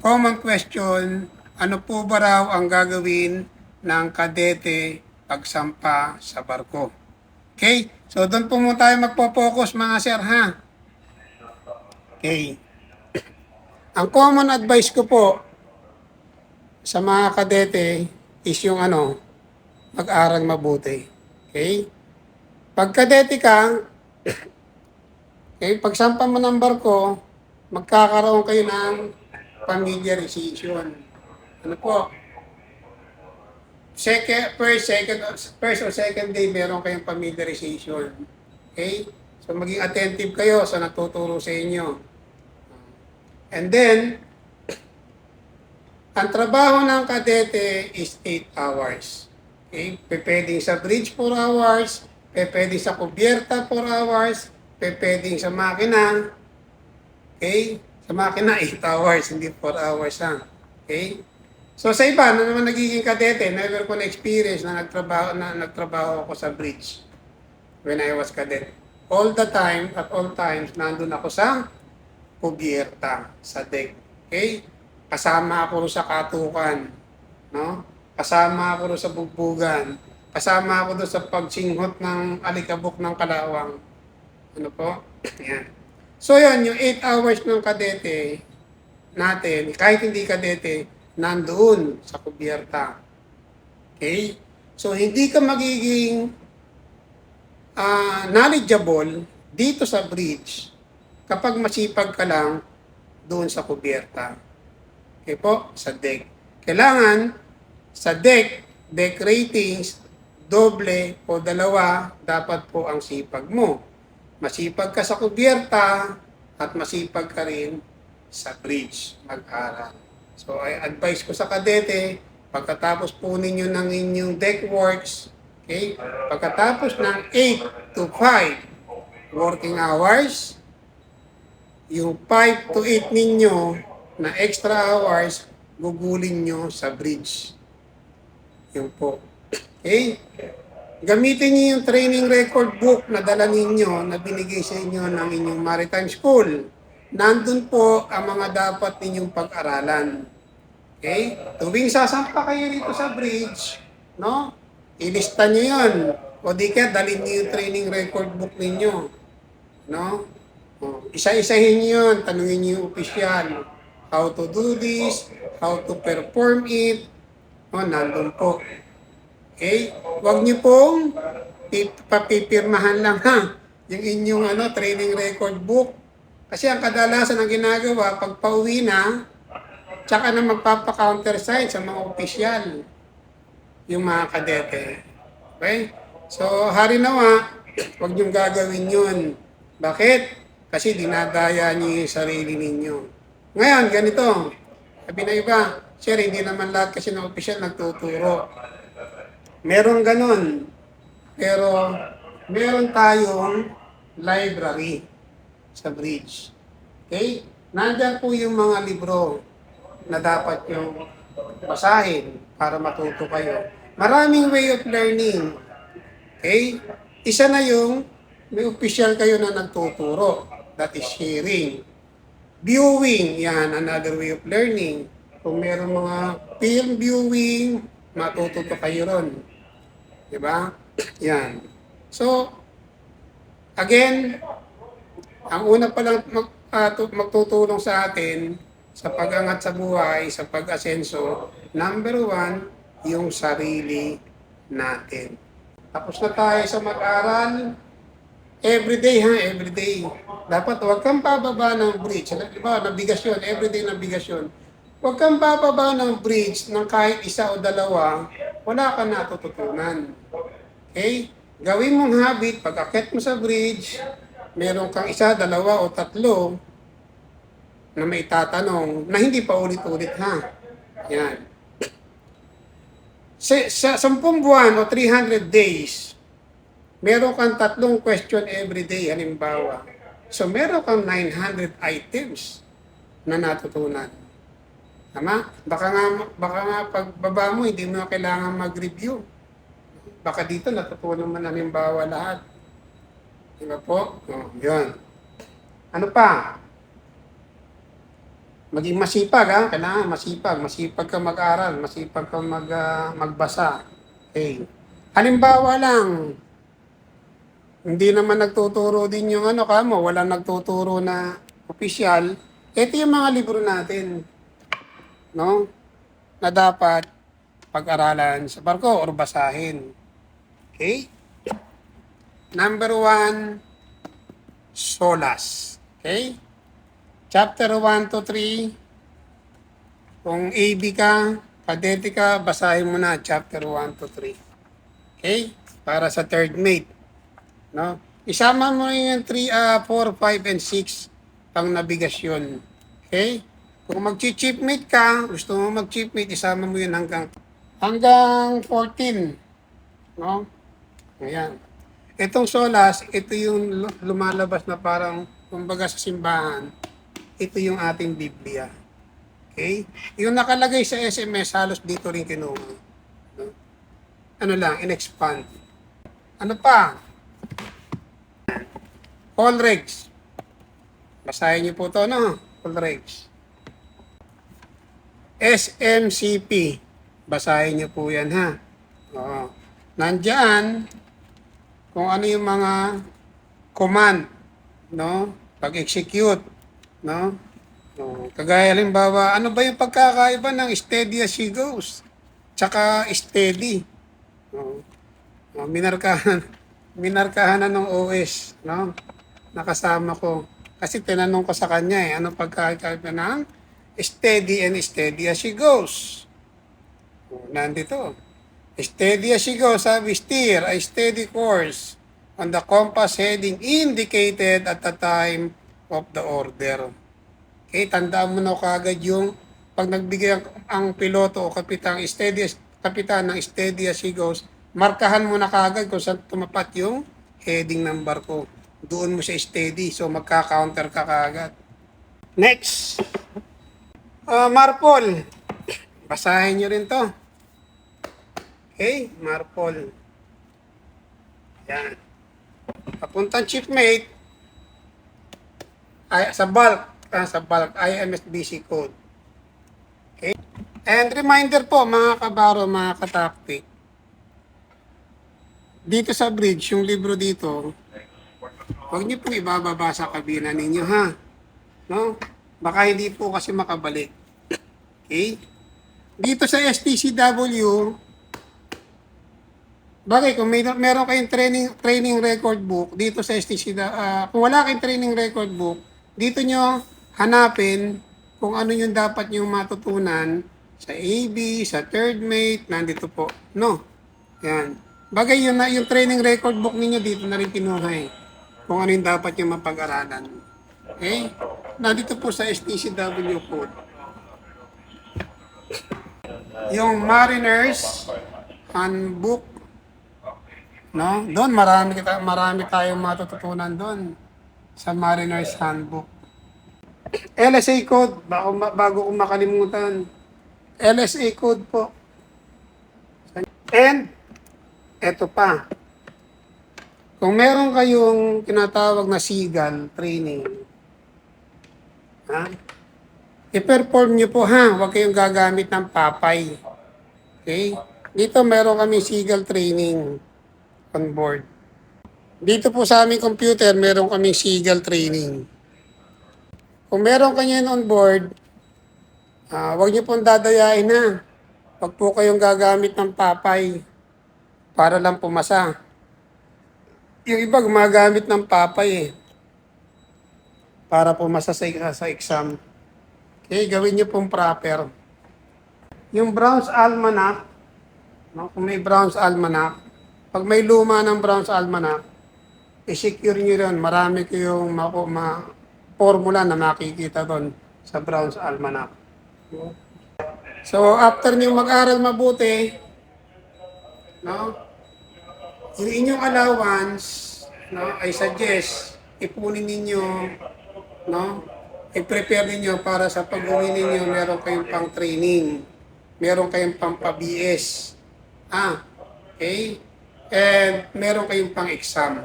common question, ano po ba raw ang gagawin ng kadete pagsampa sa barko? Okay? So, doon po muna tayo magpo-focus mga sir, ha? Okay. Ang common advice ko po sa mga kadete is yung ano, mag-aral mabuti. Okay? Pag kadete ka, okay, pagsampa mo ng barko, magkakaroon kayo ng familiarization. Ano po? Second, first, second, first or second day, meron kayong familiarization. Okay? So, maging attentive kayo sa natuturo sa inyo. And then, ang trabaho ng kadete is 8 hours. Okay? Pwedeng sa bridge 4 hours, pwedeng sa kubyerta 4 hours, pwedeng sa makina. Okay? Sa makina 8 hours, hindi 4 hours lang. Okay? So sa iba, na naman nagiging kadete, never ko na-experience na nagtrabaho, na nagtrabaho ako sa bridge when I was cadet. All the time, at all times, nandun ako sa kubyerta, sa deck. Okay? Kasama ako sa katukan. No? Kasama ako sa bugbugan. Kasama ako doon sa pagsinghot ng alikabok ng kalawang. Ano po? Yan. So yan, yung 8 hours ng kadete natin, kahit hindi kadete, nandoon sa kubyerta. Okay? So, hindi ka magiging ah, knowledgeable dito sa bridge kapag masipag ka lang doon sa kubyerta. Okay po? Sa deck. Kailangan sa deck, deck ratings, doble o dalawa, dapat po ang sipag mo. Masipag ka sa kubyerta at masipag ka rin sa bridge mag-aral. So, ay advice ko sa kadete, pagkatapos po ninyo ng inyong deck works, okay, pagkatapos ng 8 to 5 working hours, yung 5 to 8 ninyo na extra hours, gugulin nyo sa bridge. Yun po. Okay? Gamitin niyo yung training record book na dala ninyo na binigay sa inyo ng inyong maritime school. Nandun po ang mga dapat ninyong pag-aralan. Okay? Tuwing sasampa kayo dito sa bridge, no? Ilista niyo yun. O di kaya dalhin niyo yung training record book ninyo. No? O, isa-isahin niyo yun. Tanungin niyo yung opisyal. How to do this, how to perform it. O, nandun po. Okay? Huwag niyo pong pip- papipirmahan lang ha yung inyong ano, training record book. Kasi ang kadalasan ng ginagawa, pag pauwi na, tsaka na magpapa-counter sign sa mga opisyal, yung mga kadete. Okay? So, hari nawa, huwag niyong gagawin yun. Bakit? Kasi dinadaya niyo yung sarili ninyo. Ngayon, ganito. Sabi na iba, Sir, hindi naman lahat kasi ng opisyal nagtuturo. Meron ganun. Pero meron tayong library sa bridge. Okay? Nandiyan po yung mga libro na dapat yung basahin para matuto kayo. Maraming way of learning. Okay? Isa na yung may official kayo na nagtuturo. That is hearing. Viewing, yan, another way of learning. Kung meron mga film viewing, matututo kayo ron. Diba? Yan. So, again, ang una pa lang mag, tu- magtutulong sa atin sa pag-angat sa buhay, sa pag-asenso, number one, yung sarili natin. Tapos na tayo sa mag-aral, everyday ha, everyday. Dapat huwag kang bababa ng bridge. Di ba, nabigasyon, everyday nabigasyon. Huwag kang bababa ng bridge ng kahit isa o dalawa, wala ka natututunan. Okay? Gawin mong habit, pag akit mo sa bridge, meron kang isa, dalawa o tatlo na may tatanong na hindi pa ulit-ulit ha. Yan. Sa, sa 10 buwan o 300 days, meron kang tatlong question every day, halimbawa. So meron kang 900 items na natutunan. Tama? Baka nga, baka nga pagbaba mo, hindi mo na kailangan mag-review. Baka dito natutunan mo na halimbawa lahat. Di ba po? Oh, yun. Ano pa? Maging masipag, ha? Kailangan masipag. Masipag ka mag-aral. Masipag ka mag, ah, magbasa. Okay. Halimbawa lang, hindi naman nagtuturo din yung ano ka mo, walang nagtuturo na opisyal. Ito yung mga libro natin. No? Na dapat pag-aralan sa barko or basahin. Okay? Number one, Solas. Okay? Chapter 1 to 3. Kung AB ka, kadete ka, basahin mo na chapter 1 to 3. Okay? Para sa third mate. No? Isama mo yung 3, ah 4, 5, and 6 pang nabigasyon. Okay? Kung mag-chip mate ka, gusto mo mag-chip mate, isama mo yun hanggang hanggang 14. No? Ayan. Itong solas, ito yung lu- lumalabas na parang, kumbaga sa simbahan, ito yung ating Biblia. Okay? Yung nakalagay sa SMS, halos dito rin kinuha. No? Ano lang, in-expand. Ano pa? Colregs. Basahin niyo po to, no? Colregs. SMCP. Basahin niyo po yan, ha? Oo. Nandyan, kung ano yung mga command, no? Pag-execute, no? No, kagaya halimbawa, ano ba yung pagkakaiba ng steady as she goes? Tsaka steady. No? No, minarkahan, minarkahan na ng OS, no? Nakasama ko. Kasi tinanong ko sa kanya eh, ano pagkakaiba ng steady and steady as she goes? Oh, nandito. Steady as she goes, sabi, steer a steady course on the compass heading indicated at the time of the order. Okay, tandaan mo na kagad yung pag nagbigay ang, ang piloto o kapitang steady kapitan ng steady as he goes, markahan mo na kagad kung saan tumapat yung heading ng barko. Doon mo siya steady, so magka-counter ka kagad. Next, uh, Marpol. Basahin nyo rin to. Okay, Marpol. Yan. Papuntang chiefmate, ay, sa bulk, ah, sa bulk, IMSBC code. Okay? And reminder po, mga kabaro, mga kataktik, dito sa bridge, yung libro dito, huwag niyo pong ibababa sa kabina ninyo, ha? No? Baka hindi po kasi makabalik. Okay? Dito sa STCW, Bagay, kung may, meron kayong training training record book dito sa STC, ah, kung wala kayong training record book, dito nyo hanapin kung ano yung dapat nyo matutunan sa AB, sa third mate, nandito po. No. Yan. Bagay yun na, yung training record book ninyo dito na rin kinuha eh. Kung ano yung dapat nyo mapag-aralan. Okay? Nandito po sa STCW code. Yung Mariners Handbook No? Doon marami kita marami tayong matututunan doon sa Mariner's Handbook. LSA code bago bago ko makalimutan. LSA code po. And eto pa. Kung meron kayong tinatawag na SIGAL training, ha? I-perform nyo po ha, huwag kayong gagamit ng papay. Okay? Dito meron kami SIGAL training on board. Dito po sa aming computer, meron kaming Seagull training. Kung meron kanyan on board, ah wag niyo pong dadayain na. Wag po kayong gagamit ng papay para lang pumasa. Yung iba gumagamit ng papay eh. Para pumasa sa, sa exam. Okay, gawin niyo pong proper. Yung Brown's Almanac, no, kung may Brown's Almanac, pag may luma ng Brown's Almanac, i-secure nyo rin. Marami kayong ma, ma formula na makikita doon sa Brown's Almanac. So, after nyo mag-aral mabuti, no, yung inyong allowance, no, I suggest, ipunin ninyo, no, i-prepare ninyo para sa pag-uwi ninyo, meron kayong pang training, meron kayong pang pa-BS. Ah, okay? And meron kayong pang-exam.